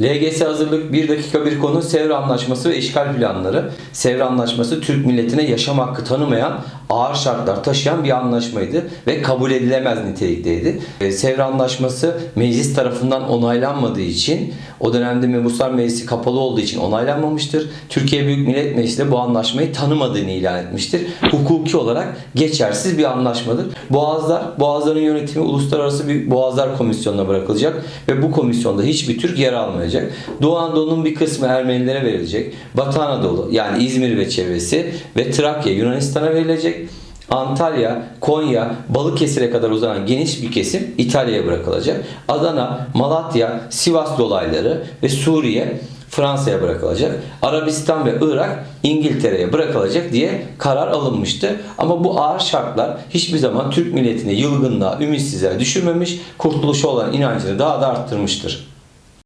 LGS hazırlık 1 dakika bir konu Sevr Anlaşması ve işgal planları. Sevr Anlaşması Türk milletine yaşam hakkı tanımayan ağır şartlar taşıyan bir anlaşmaydı ve kabul edilemez nitelikteydi. E, Sevr Anlaşması meclis tarafından onaylanmadığı için o dönemde Mebuslar Meclisi kapalı olduğu için onaylanmamıştır. Türkiye Büyük Millet Meclisi de bu anlaşmayı tanımadığını ilan etmiştir. Hukuki olarak geçersiz bir anlaşmadır. Boğazlar, Boğazların yönetimi Uluslararası bir Boğazlar Komisyonu'na bırakılacak ve bu komisyonda hiçbir Türk yer almayacak. Doğu Anadolu'nun bir kısmı Ermenilere verilecek. Batı Anadolu yani İzmir ve çevresi ve Trakya Yunanistan'a verilecek. Antalya, Konya, Balıkesir'e kadar uzanan geniş bir kesim İtalya'ya bırakılacak. Adana, Malatya, Sivas dolayları ve Suriye Fransa'ya bırakılacak. Arabistan ve Irak İngiltere'ye bırakılacak diye karar alınmıştı. Ama bu ağır şartlar hiçbir zaman Türk milletini yılgınlığa, ümitsizliğe düşürmemiş, kurtuluşa olan inancını daha da arttırmıştır.